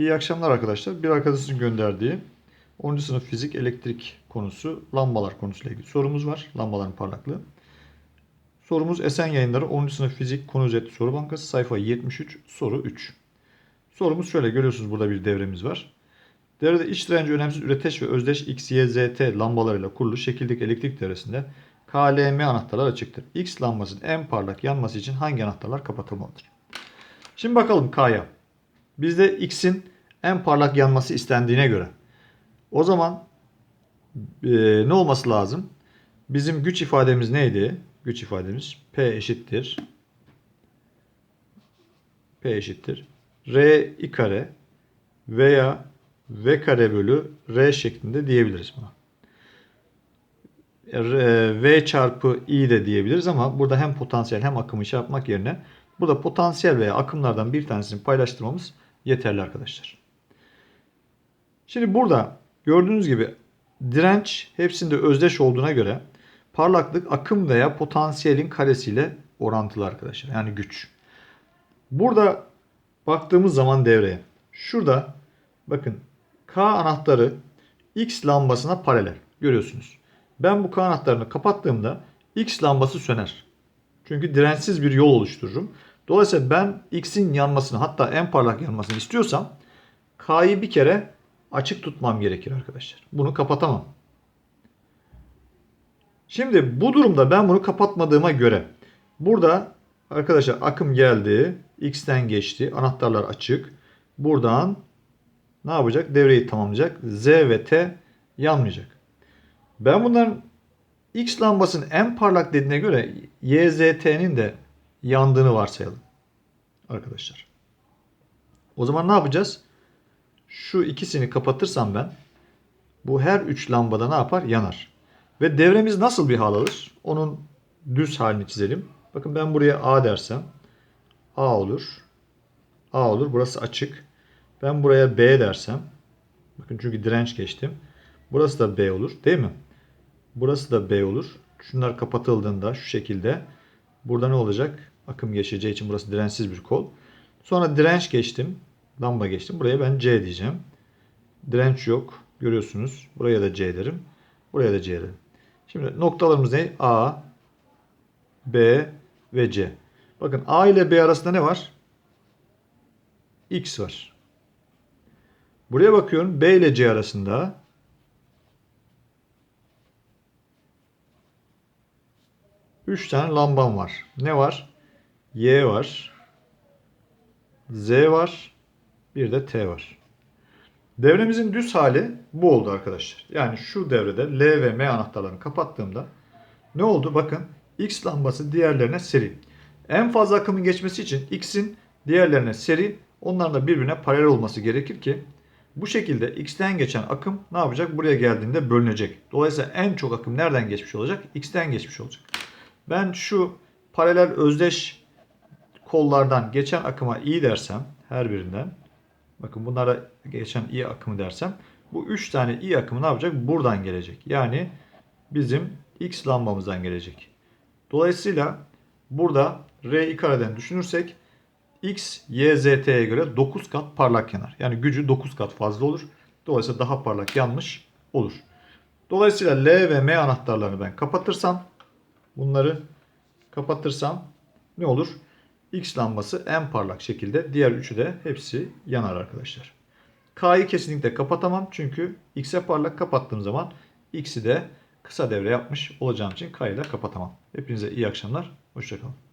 İyi akşamlar arkadaşlar. Bir arkadaşın gönderdiği 10. sınıf fizik elektrik konusu lambalar konusuyla ilgili sorumuz var. Lambaların parlaklığı. Sorumuz Esen Yayınları 10. sınıf fizik konu özeti soru bankası sayfa 73 soru 3. Sorumuz şöyle görüyorsunuz burada bir devremiz var. Devrede iç direnci önemsiz üreteç ve özdeş X, Y, Z, T lambalarıyla kurulu şekildeki elektrik devresinde KLM anahtarlar açıktır. X lambasının en parlak yanması için hangi anahtarlar kapatılmalıdır? Şimdi bakalım K'ya. Bizde X'in en parlak yanması istendiğine göre. O zaman e, ne olması lazım? Bizim güç ifademiz neydi? Güç ifademiz P eşittir. P eşittir. R i kare veya V kare bölü R şeklinde diyebiliriz buna. R- V çarpı I de diyebiliriz ama burada hem potansiyel hem akımı şey yapmak yerine burada potansiyel veya akımlardan bir tanesini paylaştırmamız yeterli arkadaşlar. Şimdi burada gördüğünüz gibi direnç hepsinde özdeş olduğuna göre parlaklık akım veya potansiyelin karesiyle orantılı arkadaşlar. Yani güç. Burada baktığımız zaman devreye. Şurada bakın K anahtarı X lambasına paralel. Görüyorsunuz. Ben bu K anahtarını kapattığımda X lambası söner. Çünkü dirençsiz bir yol oluştururum. Dolayısıyla ben X'in yanmasını hatta en parlak yanmasını istiyorsam K'yı bir kere açık tutmam gerekir arkadaşlar. Bunu kapatamam. Şimdi bu durumda ben bunu kapatmadığıma göre burada arkadaşlar akım geldi. X'ten geçti. Anahtarlar açık. Buradan ne yapacak? Devreyi tamamlayacak. Z ve T yanmayacak. Ben bunların X lambasının en parlak dediğine göre YZT'nin de yandığını varsayalım. Arkadaşlar. O zaman ne yapacağız? Şu ikisini kapatırsam ben bu her üç lambada ne yapar? Yanar. Ve devremiz nasıl bir hal alır? Onun düz halini çizelim. Bakın ben buraya A dersem A olur. A olur. Burası açık. Ben buraya B dersem bakın çünkü direnç geçtim. Burası da B olur. Değil mi? Burası da B olur. Şunlar kapatıldığında şu şekilde burada ne olacak? Akım geçeceği için burası dirençsiz bir kol. Sonra direnç geçtim. Lamba geçtim. Buraya ben C diyeceğim. Direnç yok. Görüyorsunuz. Buraya da C derim. Buraya da C derim. Şimdi noktalarımız ne? A, B ve C. Bakın A ile B arasında ne var? X var. Buraya bakıyorum. B ile C arasında 3 tane lambam var. Ne var? Y var. Z var. Bir de T var. Devremizin düz hali bu oldu arkadaşlar. Yani şu devrede L ve M anahtarlarını kapattığımda ne oldu? Bakın X lambası diğerlerine seri. En fazla akımın geçmesi için X'in diğerlerine seri, onların da birbirine paralel olması gerekir ki bu şekilde X'ten geçen akım ne yapacak? Buraya geldiğinde bölünecek. Dolayısıyla en çok akım nereden geçmiş olacak? X'ten geçmiş olacak. Ben şu paralel özdeş kollardan geçen akıma i dersem her birinden bakın bunlara geçen i akımı dersem bu 3 tane i akımı ne yapacak? Buradan gelecek. Yani bizim x lambamızdan gelecek. Dolayısıyla burada r i kareden düşünürsek x y z t'ye göre 9 kat parlak yanar. Yani gücü 9 kat fazla olur. Dolayısıyla daha parlak yanmış olur. Dolayısıyla L ve M anahtarlarını ben kapatırsam bunları kapatırsam ne olur? X lambası en parlak şekilde diğer üçü de hepsi yanar arkadaşlar. K'yı kesinlikle kapatamam çünkü X'e parlak kapattığım zaman X'i de kısa devre yapmış olacağım için K'yı da kapatamam. Hepinize iyi akşamlar. Hoşçakalın.